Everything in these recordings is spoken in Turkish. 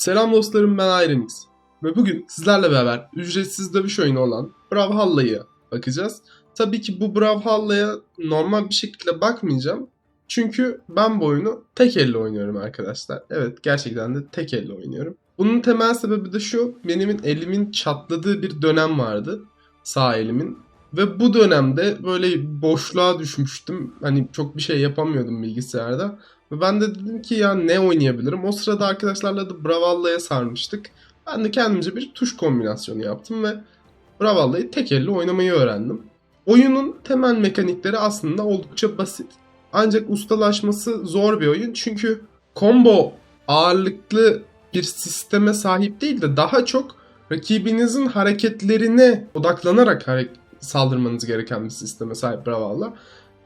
Selam dostlarım ben Ironix ve bugün sizlerle beraber ücretsiz dövüş oyunu olan Brawlhalla'ya bakacağız. Tabii ki bu Brawlhalla'ya normal bir şekilde bakmayacağım. Çünkü ben bu oyunu tek elle oynuyorum arkadaşlar. Evet gerçekten de tek elle oynuyorum. Bunun temel sebebi de şu. Benim elimin çatladığı bir dönem vardı. Sağ elimin. Ve bu dönemde böyle boşluğa düşmüştüm. Hani çok bir şey yapamıyordum bilgisayarda. Ve ben de dedim ki ya ne oynayabilirim? O sırada arkadaşlarla da Bravalla'ya sarmıştık. Ben de kendimce bir tuş kombinasyonu yaptım ve Bravalla'yı tek elle oynamayı öğrendim. Oyunun temel mekanikleri aslında oldukça basit. Ancak ustalaşması zor bir oyun. Çünkü combo ağırlıklı bir sisteme sahip değil de daha çok rakibinizin hareketlerine odaklanarak hareket saldırmanız gereken bir sisteme sahip Brawlhalla.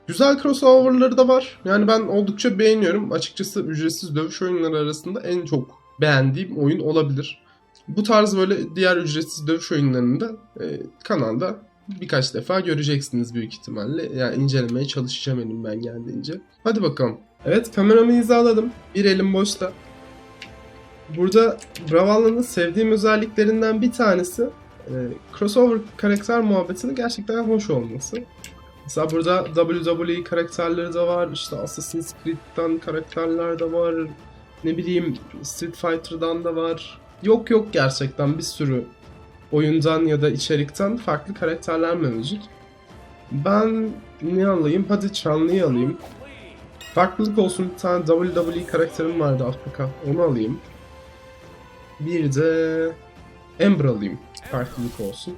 Güzel crossover'ları da var. Yani ben oldukça beğeniyorum. Açıkçası ücretsiz dövüş oyunları arasında en çok beğendiğim oyun olabilir. Bu tarz böyle diğer ücretsiz dövüş oyunlarını da e, kanalda birkaç defa göreceksiniz büyük ihtimalle. Yani incelemeye çalışacağım elimden geldiğince. Hadi bakalım. Evet kameramı hizaladım. Bir elim boşta. Burada Brawlhalla'nın sevdiğim özelliklerinden bir tanesi e, crossover karakter muhabbetinin gerçekten hoş olması. Mesela burada WWE karakterleri de var, işte Assassin's Creed'den karakterler de var, ne bileyim Street Fighter'dan da var. Yok yok gerçekten bir sürü oyundan ya da içerikten farklı karakterler mevcut. Ben ne alayım? Hadi Chanlı'yı alayım. Farklılık olsun bir tane WWE karakterim vardı Afrika. Onu alayım. Bir de Ember alayım. Farklılık olsun.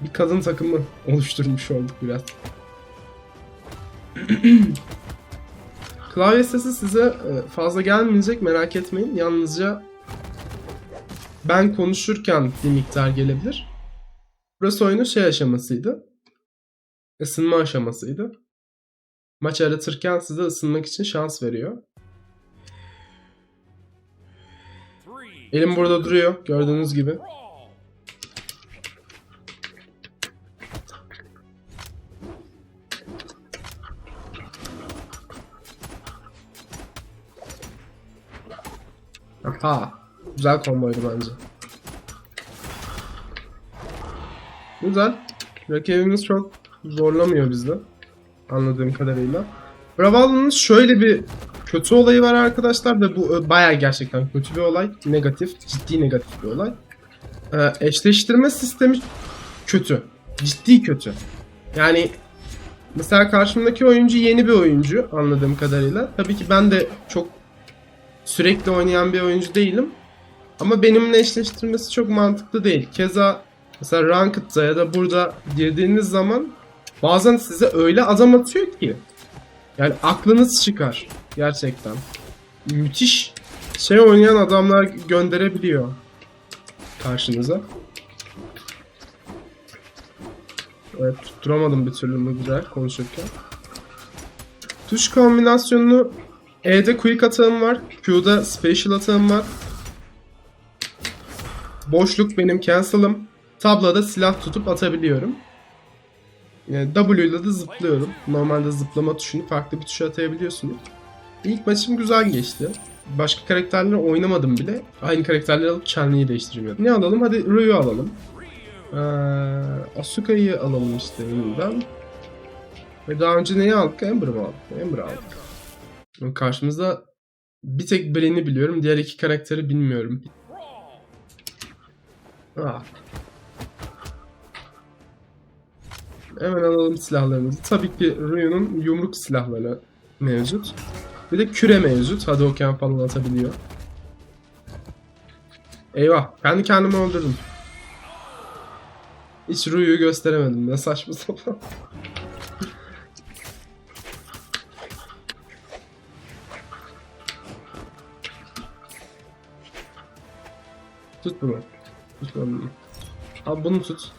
Bir kadın takımı oluşturmuş olduk biraz. Klavye sesi size e, fazla gelmeyecek merak etmeyin. Yalnızca ben konuşurken bir miktar gelebilir. Burası oyunun şey aşamasıydı. Isınma aşamasıydı. Maç aratırken size ısınmak için şans veriyor. Elim burada duruyor gördüğünüz gibi. Aha. Güzel komboydu bence. Güzel. Rakibimiz çok zorlamıyor bizde. Anladığım kadarıyla. Bravalla'nın şöyle bir kötü olayı var arkadaşlar ve bu baya gerçekten kötü bir olay. Negatif, ciddi negatif bir olay. Ee, eşleştirme sistemi kötü. Ciddi kötü. Yani mesela karşımdaki oyuncu yeni bir oyuncu anladığım kadarıyla. Tabii ki ben de çok sürekli oynayan bir oyuncu değilim. Ama benimle eşleştirmesi çok mantıklı değil. Keza mesela Ranked'da ya da burada girdiğiniz zaman bazen size öyle adam atıyor ki yani aklınız çıkar gerçekten. Müthiş şey oynayan adamlar gönderebiliyor karşınıza. Evet tutturamadım bir türlü bu güzel konuşurken. Tuş kombinasyonunu E'de quick atağım var. Q'da special atağım var. Boşluk benim cancel'ım. Tabloda silah tutup atabiliyorum. Yani W ile de zıplıyorum. Normalde zıplama tuşunu farklı bir tuşa atayabiliyorsunuz. İlk maçım güzel geçti. Başka karakterleri oynamadım bile. Aynı karakterleri alıp Chenli'yi değiştirmiyordum. Ne alalım? Hadi Ryu'yu alalım. Ee, Asuka'yı alalım işte yeniden. Ve daha önce neyi aldık? Ember mı aldık? Ember aldık. Karşımızda bir tek Brenn'i biliyorum. Diğer iki karakteri bilmiyorum. Ah. Hemen alalım silahlarımızı. Tabii ki Ryu'nun yumruk silahları mevcut. Bir de küre mevcut. Hadouken falan atabiliyor. Eyvah. Kendi kendimi öldürdüm. Hiç Ryu'yu gösteremedim. Ne saçma sapan. Tut bunu. Tut bunu. Al bunu tut.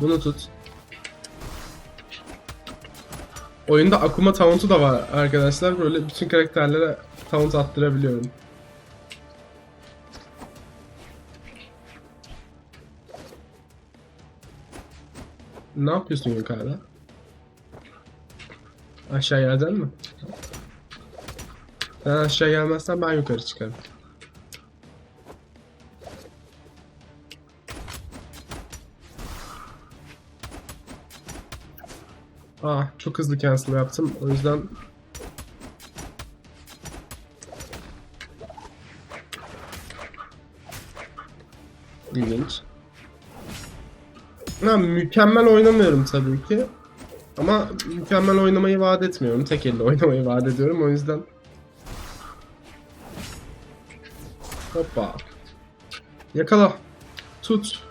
Bunu tut. Oyunda Akuma Taunt'u da var arkadaşlar. Böyle bütün karakterlere Taunt attırabiliyorum. Ne yapıyorsun yukarıda? Aşağı yerden mi? Sen aşağı gelmezsen ben yukarı çıkarım. Aa Ah, çok hızlı cancel yaptım. O yüzden İlginç. Ha, mükemmel oynamıyorum tabii ki. Ama mükemmel oynamayı vaat etmiyorum. Tek elle oynamayı vaat ediyorum. O yüzden Hoppa. Yakala. Tut.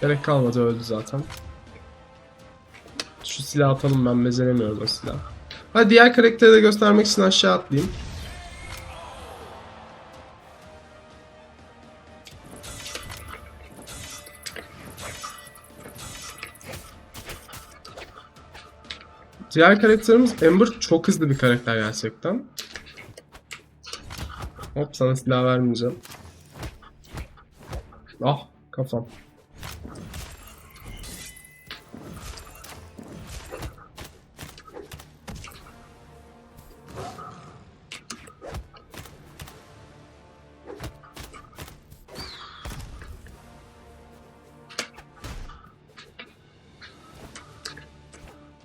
Gerek kalmadı öldü zaten. Şu silahı atalım ben beceremiyorum o silahı. Hadi diğer karakteri de göstermek için aşağı atlayayım. Diğer karakterimiz Ember çok hızlı bir karakter gerçekten. Hop sana silah vermeyeceğim. Ah kafam.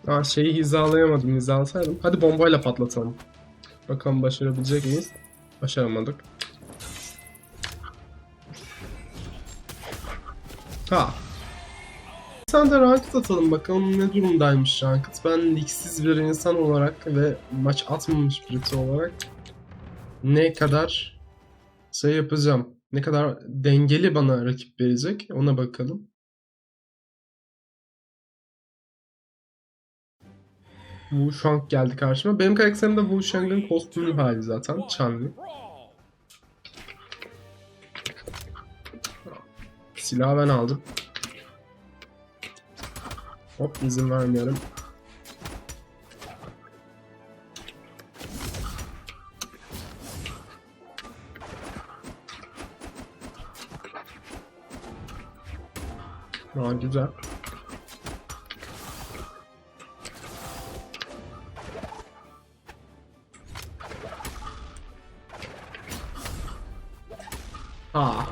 Aa şeyi hizalayamadım. Hizalasaydım. Hadi bombayla patlatalım. Bakalım başarabilecek miyiz? Başaramadık. Ha. Sen de ranked atalım bakalım ne durumdaymış ranked. Ben ligsiz bir insan olarak ve maç atmamış birisi olarak ne kadar şey yapacağım. Ne kadar dengeli bana rakip verecek ona bakalım. Wu Shang geldi karşıma. Benim karakterim de Wu Shang'ın kostümlü hali zaten. Chanli. Silahı ben aldım. Hop izin vermiyorum. Aa güzel. Ha.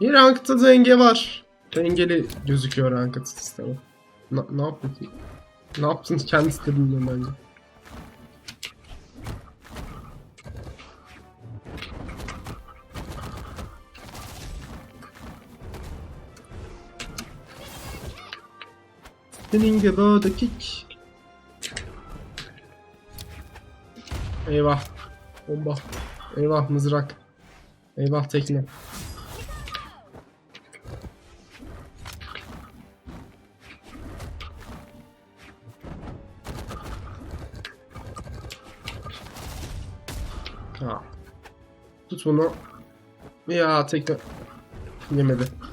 Bir rankta denge var. Dengeli gözüküyor ranked sistemi. Na, ne yapıyorsun? Ne yaptın kendisi de bilmiyorum bence. Spinning about kick. Eyvah. Bomba. Eyvah mızrak. Eyvah tekne. Ha. Tut bunu. Ya tekne. Yemedi.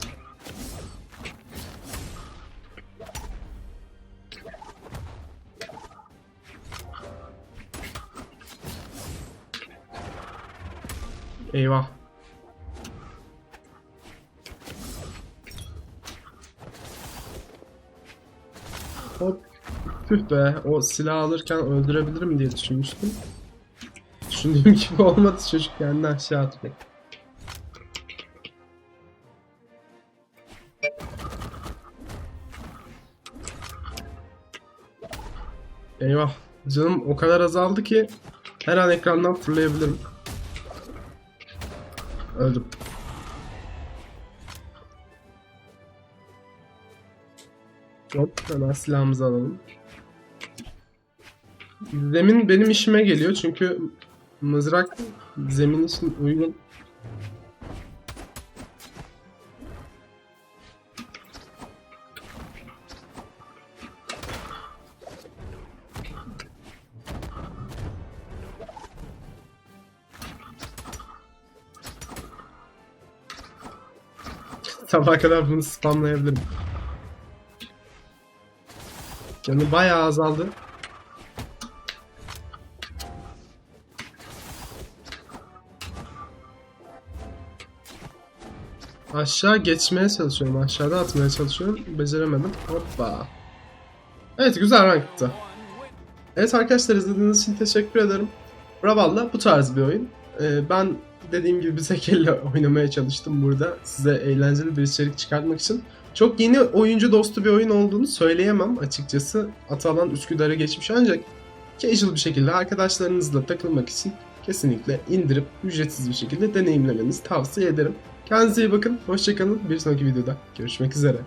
Eyvah. Hop. Tüh be. O silah alırken öldürebilirim diye düşünmüştüm. Düşündüğüm gibi olmadı çocuk kendini aşağı atıyor. Eyvah. Canım o kadar azaldı ki her an ekrandan fırlayabilirim. Öldüm. Hop hemen silahımızı alalım. Zemin benim işime geliyor çünkü mızrak zemin için uygun. Sabaha kadar bunu spamlayabilirim. Canı bayağı azaldı. Aşağı geçmeye çalışıyorum. Aşağıda atmaya çalışıyorum. Beceremedim. Hoppa. Evet güzel rankta. Evet arkadaşlar izlediğiniz için teşekkür ederim. Brawlhalla bu tarz bir oyun. Ee, ben dediğim gibi tek elle oynamaya çalıştım burada. Size eğlenceli bir içerik çıkartmak için. Çok yeni oyuncu dostu bir oyun olduğunu söyleyemem açıkçası. Atalan Üsküdar'a geçmiş ancak casual bir şekilde arkadaşlarınızla takılmak için kesinlikle indirip ücretsiz bir şekilde deneyimlemenizi tavsiye ederim. Kendinize iyi bakın, hoşçakalın. Bir sonraki videoda görüşmek üzere.